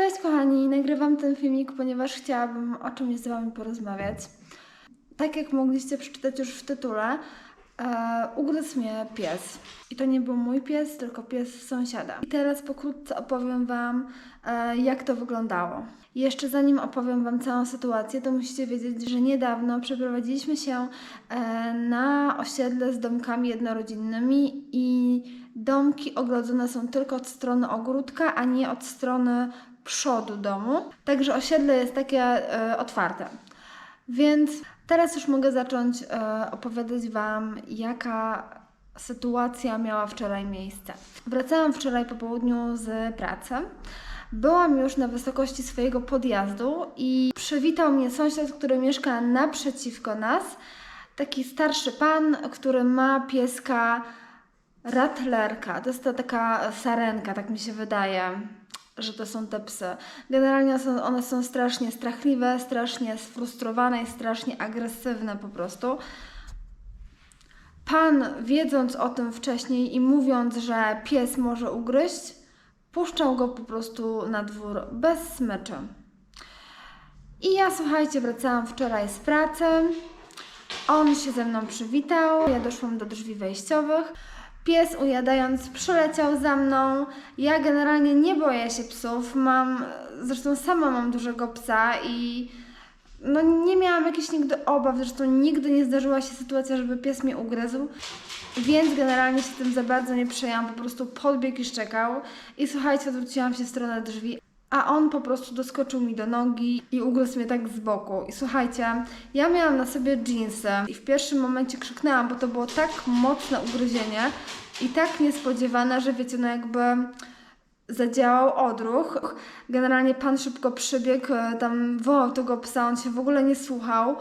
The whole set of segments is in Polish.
Cześć kochani, nagrywam ten filmik, ponieważ chciałabym o czymś z Wami porozmawiać. Tak jak mogliście przeczytać już w tytule, e, ugryzł mnie pies. I to nie był mój pies, tylko pies sąsiada. I teraz pokrótce opowiem Wam, e, jak to wyglądało. Jeszcze zanim opowiem Wam całą sytuację, to musicie wiedzieć, że niedawno przeprowadziliśmy się e, na osiedle z domkami jednorodzinnymi i domki ogrodzone są tylko od strony ogródka, a nie od strony przodu domu. Także osiedle jest takie e, otwarte. Więc teraz już mogę zacząć e, opowiadać Wam, jaka sytuacja miała wczoraj miejsce. Wracałam wczoraj po południu z pracy. Byłam już na wysokości swojego podjazdu i przywitał mnie sąsiad, który mieszka naprzeciwko nas. Taki starszy pan, który ma pieska ratlerka. To jest ta taka sarenka, tak mi się wydaje, że to są te psy. Generalnie są, one są strasznie strachliwe, strasznie sfrustrowane i strasznie agresywne po prostu. Pan, wiedząc o tym wcześniej i mówiąc, że pies może ugryźć, puszczał go po prostu na dwór bez smyczy. I ja, słuchajcie, wracałam wczoraj z pracy. On się ze mną przywitał. Ja doszłam do drzwi wejściowych. Pies ujadając przyleciał za mną. Ja generalnie nie boję się psów. Mam, zresztą sama mam dużego psa i no nie miałam jakichś nigdy obaw, zresztą nigdy nie zdarzyła się sytuacja, żeby pies mnie ugryzł, więc generalnie się tym za bardzo nie przejęłam, po prostu podbiegł i szczekał. I słuchajcie, odwróciłam się w stronę drzwi, a on po prostu doskoczył mi do nogi i ugryzł mnie tak z boku. I słuchajcie, ja miałam na sobie jeansy i w pierwszym momencie krzyknęłam, bo to było tak mocne ugryzienie i tak niespodziewane, że wiecie, no jakby zadziałał odruch. Generalnie pan szybko przybiegł, e, tam wołał tego psa, on się w ogóle nie słuchał.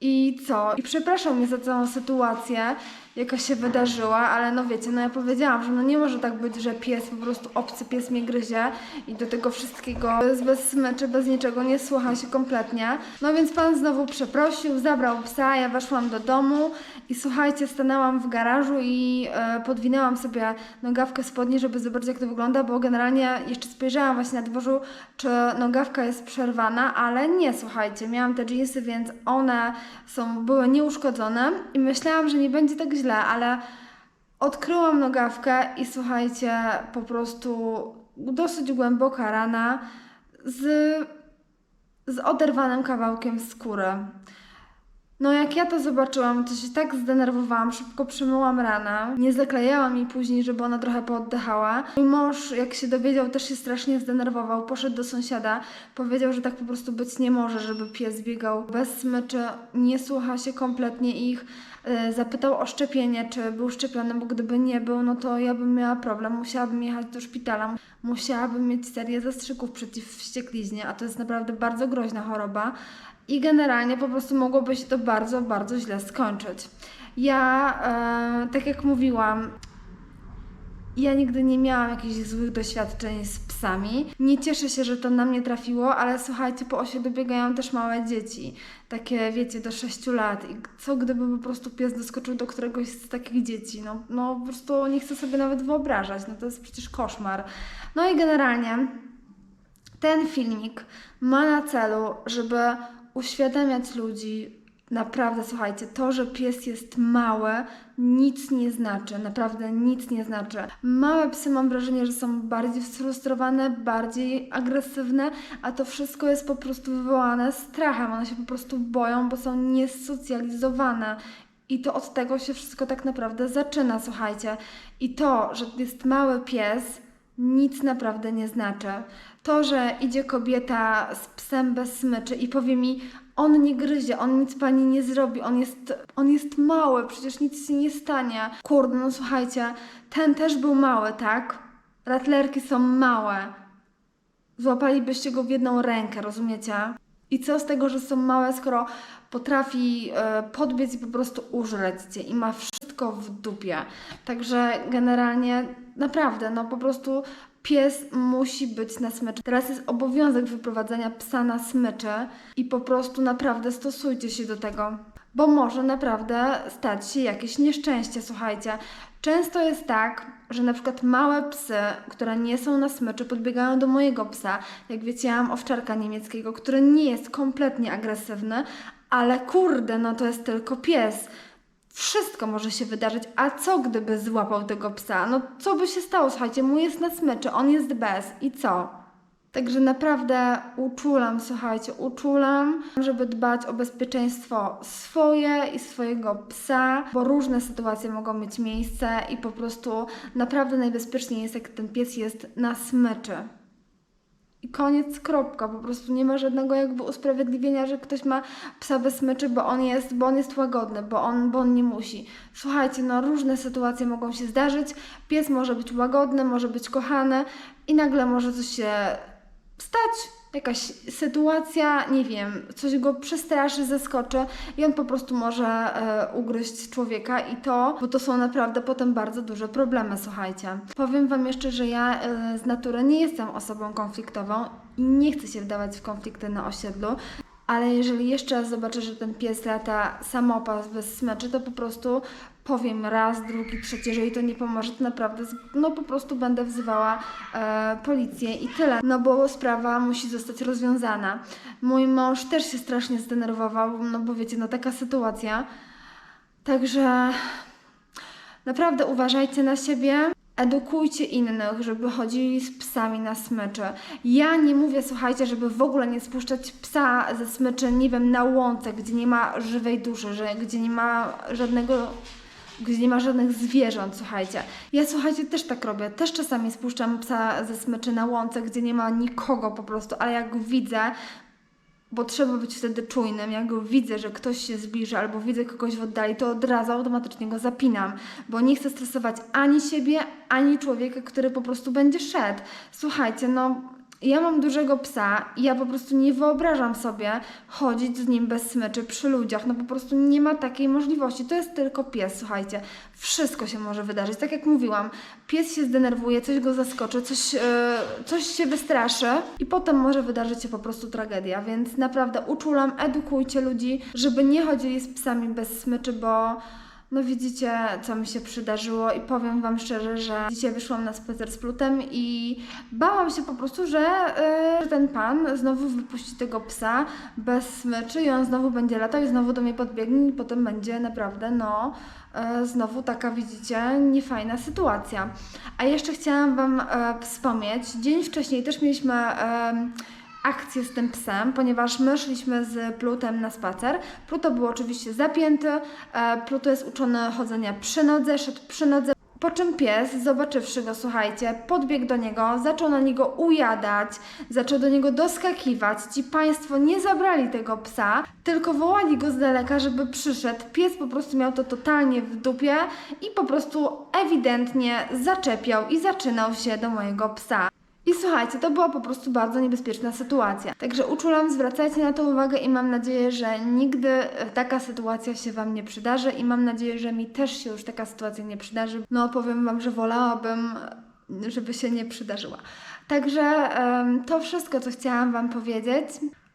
I co? I przepraszam mnie za całą sytuację, jaka się wydarzyła, ale no wiecie, no ja powiedziałam, że no nie może tak być, że pies, po prostu obcy pies mnie gryzie i do tego wszystkiego bez, bez smyczy, bez niczego nie słucha się kompletnie. No więc pan znowu przeprosił, zabrał psa, ja weszłam do domu i słuchajcie, stanęłam w garażu i e, podwinęłam sobie nogawkę spodnie, żeby zobaczyć jak to wygląda, bo generalnie jeszcze spojrzałam właśnie na dworzu, czy nogawka jest przerwana, ale nie, słuchajcie, miałam te jeansy, więc one są, były nieuszkodzone i myślałam, że nie będzie tak źle, ale odkryłam nogawkę i słuchajcie, po prostu dosyć głęboka rana z, z oderwanym kawałkiem skóry. No jak ja to zobaczyłam, to się tak zdenerwowałam, szybko przemyłam ranę. Nie zaklejałam jej później, żeby ona trochę pooddychała. Mój mąż, jak się dowiedział, też się strasznie zdenerwował. Poszedł do sąsiada, powiedział, że tak po prostu być nie może, żeby pies biegał bez smyczy, nie słucha się kompletnie ich. E, Zapytał o szczepienie, czy był szczepiony, bo gdyby nie był, no to ja bym miała problem. Musiałabym jechać do szpitala, musiałabym mieć serię zastrzyków przeciw wściekliźnie, a to jest naprawdę bardzo groźna choroba i generalnie po prostu mogłoby się to bardzo, bardzo źle skończyć. Ja, e, tak jak mówiłam, ja nigdy nie miałam jakichś złych doświadczeń z psami. Nie cieszę się, że to na mnie trafiło, ale słuchajcie, po osiedlu biegają też małe dzieci. Takie, wiecie, do 6 lat. I co gdyby po prostu pies doskoczył do któregoś z takich dzieci? No, no po prostu nie chcę sobie nawet wyobrażać. No to jest przecież koszmar. No i generalnie ten filmik ma na celu, żeby uświadamiać ludzi, naprawdę słuchajcie, to, że pies jest mały, nic nie znaczy, naprawdę nic nie znaczy. Małe psy mam wrażenie, że są bardziej sfrustrowane, bardziej agresywne, a to wszystko jest po prostu wywołane strachem. One się po prostu boją, bo są niesocjalizowane. I to od tego się wszystko tak naprawdę zaczyna, słuchajcie. I to, że jest mały pies, nic naprawdę nie znaczy. To, że idzie kobieta z psem bez smyczy i powie mi, on nie gryzie, on nic pani nie zrobi, on jest, on jest mały, przecież nic się nie stanie. Kurde, no słuchajcie, ten też był mały, tak? Ratlerki są małe. Złapalibyście go w jedną rękę, rozumiecie? I co z tego, że są małe, skoro potrafi e, podbiec i po prostu użreć cię i ma wszystko w dupie. Także generalnie naprawdę, no po prostu pies musi być na smyczy. Teraz jest obowiązek wyprowadzania psa na smycze i po prostu naprawdę stosujcie się do tego. Bo może naprawdę stać się jakieś nieszczęście, słuchajcie. Często jest tak, że na przykład małe psy, które nie są na smyczy, podbiegają do mojego psa. Jak wiecie, ja mam owczarka niemieckiego, który nie jest kompletnie agresywny, ale kurde, no to jest tylko pies. Wszystko może się wydarzyć, a co gdyby złapał tego psa? No co by się stało? Słuchajcie, mój jest na smyczy, on jest bez i co? Także naprawdę uczulam, słuchajcie, uczulam, żeby dbać o bezpieczeństwo swoje i swojego psa, bo różne sytuacje mogą mieć miejsce i po prostu naprawdę najbezpieczniej jest, jak ten pies jest na smyczy. I koniec, kropka. Po prostu nie ma żadnego jakby usprawiedliwienia, że ktoś ma psa bez smyczy, bo on jest, bo on jest łagodny, bo on, bo on nie musi. Słuchajcie, no różne sytuacje mogą się zdarzyć. Pies może być łagodny, może być kochany i nagle może coś się stać. Jakaś sytuacja, nie wiem, coś go przestraszy, zaskoczy i on po prostu może e, ugryźć człowieka i to, bo to są naprawdę potem bardzo duże problemy, słuchajcie. Powiem Wam jeszcze, że ja e, z natury nie jestem osobą konfliktową i nie chcę się wdawać w konflikty na osiedlu, ale jeżeli jeszcze raz zobaczę, że ten pies lata samopas bez smyczy, to po prostu powiem raz, drugi, trzeci, jeżeli to nie pomoże, to naprawdę, no po prostu będę wzywała e, policję i tyle. No bo sprawa musi zostać rozwiązana. Mój mąż też się strasznie zdenerwował, no bo wiecie, no taka sytuacja. Także naprawdę uważajcie na siebie. Edukujcie innych, żeby chodzili z psami na smyczy. Ja nie mówię, słuchajcie, żeby w ogóle nie spuszczać psa ze smyczy, nie wiem, na łące, gdzie nie ma żywej duszy, że, gdzie nie ma żadnego gdzie nie ma żadnych zwierząt, słuchajcie. Ja, słuchajcie, też tak robię. Też czasami spuszczam psa ze smyczy na łące, gdzie nie ma nikogo po prostu, ale jak widzę, bo trzeba być wtedy czujnym. Jak widzę, że ktoś się zbliża albo widzę kogoś w oddali, to od razu automatycznie go zapinam, bo nie chcę stresować ani siebie, ani człowieka, który po prostu będzie szedł. Słuchajcie, no. Ja mam dużego psa i ja po prostu nie wyobrażam sobie chodzić z nim bez smyczy przy ludziach. No po prostu nie ma takiej możliwości. To jest tylko pies, słuchajcie. Wszystko się może wydarzyć. Tak jak mówiłam, pies się zdenerwuje, coś go zaskoczy, coś, e, coś się wystraszy i potem może wydarzyć się po prostu tragedia. Więc naprawdę uczulam, edukujcie ludzi, żeby nie chodzili z psami bez smyczy, bo no widzicie, co mi się przydarzyło i powiem Wam szczerze, że dzisiaj wyszłam na spacer z Plutem i bałam się po prostu, że że ten pan znowu wypuści tego psa bez smyczy i on znowu będzie latał i znowu do mnie podbiegnie i potem będzie naprawdę, no, e, znowu taka, widzicie, niefajna sytuacja. A jeszcze chciałam Wam e, wspomnieć, dzień wcześniej też mieliśmy... em, akcję z tym psem, ponieważ my szliśmy z Plutem na spacer. Pluto był oczywiście zapięty, e, Pluto jest uczony chodzenia przy nodze, szedł przy nodze. Po czym pies, zobaczywszy go, słuchajcie, podbiegł do niego, zaczął na niego ujadać, zaczął do niego doskakiwać. Ci państwo nie zabrali tego psa, tylko wołali go z daleka, żeby przyszedł. Pies po prostu miał to totalnie w dupie i po prostu ewidentnie zaczepiał i zaczynał się do mojego psa. I słuchajcie, to była po prostu bardzo niebezpieczna sytuacja. Także uczulam, zwracajcie na to uwagę i mam nadzieję, że nigdy e, taka sytuacja się Wam nie przydarzy i mam nadzieję, że mi też się już taka sytuacja nie przydarzy. No powiem Wam, że wolałabym, żeby się nie przydarzyła. Także em, to wszystko, co chciałam Wam powiedzieć.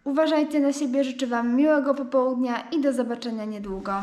Uważajcie na siebie, życzę Wam miłego popołudnia i do zobaczenia niedługo.